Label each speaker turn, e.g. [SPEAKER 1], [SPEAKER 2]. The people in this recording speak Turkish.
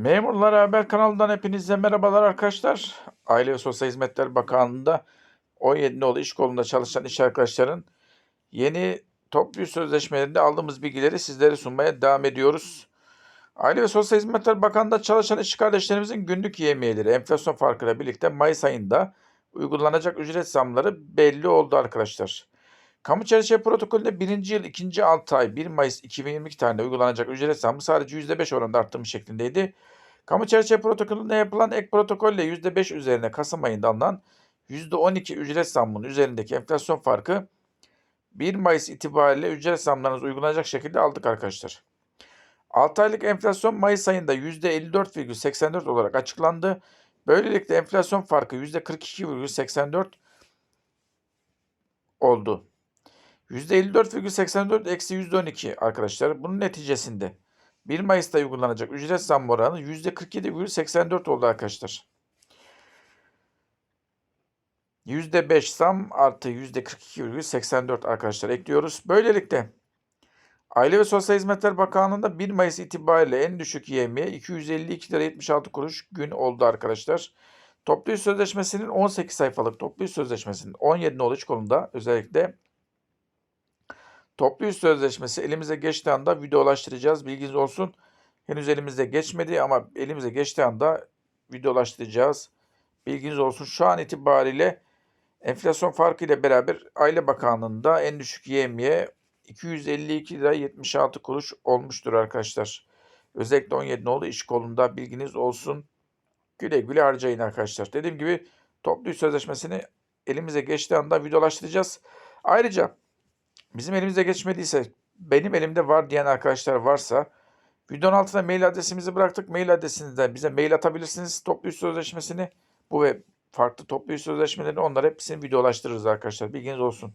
[SPEAKER 1] Memurlar Haber kanalından hepinize merhabalar arkadaşlar. Aile ve Sosyal Hizmetler Bakanlığı'nda 17 nolu iş kolunda çalışan iş arkadaşların yeni toplu sözleşmelerinde aldığımız bilgileri sizlere sunmaya devam ediyoruz. Aile ve Sosyal Hizmetler Bakanlığı'nda çalışan iş kardeşlerimizin günlük yemeğleri enflasyon farkıyla birlikte Mayıs ayında uygulanacak ücret zamları belli oldu arkadaşlar. Kamu çerçeve protokolünde 1. yıl 2. 6 ay 1 Mayıs 2022 tarihinde uygulanacak ücret zammı sadece %5 oranında arttırmış şeklindeydi. Kamu çerçeve protokolünde yapılan ek protokolle %5 üzerine Kasım ayında alınan %12 ücret zammının üzerindeki enflasyon farkı 1 Mayıs itibariyle ücret zamlarınız uygulanacak şekilde aldık arkadaşlar. 6 aylık enflasyon Mayıs ayında %54,84 olarak açıklandı. Böylelikle enflasyon farkı %42,84 oldu. %54,84 eksi %12 arkadaşlar. Bunun neticesinde 1 Mayıs'ta uygulanacak ücret zam oranı %47,84 oldu arkadaşlar. %5 zam artı %42,84 arkadaşlar ekliyoruz. Böylelikle Aile ve Sosyal Hizmetler Bakanlığı'nda 1 Mayıs itibariyle en düşük yevmiye 252 lira 76 kuruş gün oldu arkadaşlar. Toplu sözleşmesinin 18 sayfalık toplu sözleşmesinin 17 nolu kolunda özellikle toplu iş sözleşmesi elimize geçtiği anda videolaştıracağız. Bilginiz olsun. Henüz elimize geçmedi ama elimize geçtiği anda videolaştıracağız. Bilginiz olsun. Şu an itibariyle enflasyon farkı ile beraber Aile Bakanlığı'nda en düşük yevmiye 252 lira 76 kuruş olmuştur arkadaşlar. Özellikle 17 nolu iş kolunda bilginiz olsun. Güle güle harcayın arkadaşlar. Dediğim gibi toplu sözleşmesini elimize geçtiği anda videolaştıracağız. Ayrıca bizim elimize geçmediyse benim elimde var diyen arkadaşlar varsa videonun altına mail adresimizi bıraktık. Mail adresinizden bize mail atabilirsiniz. Toplu iş sözleşmesini bu ve farklı toplu iş sözleşmelerini onları hepsini videolaştırırız arkadaşlar. Bilginiz olsun.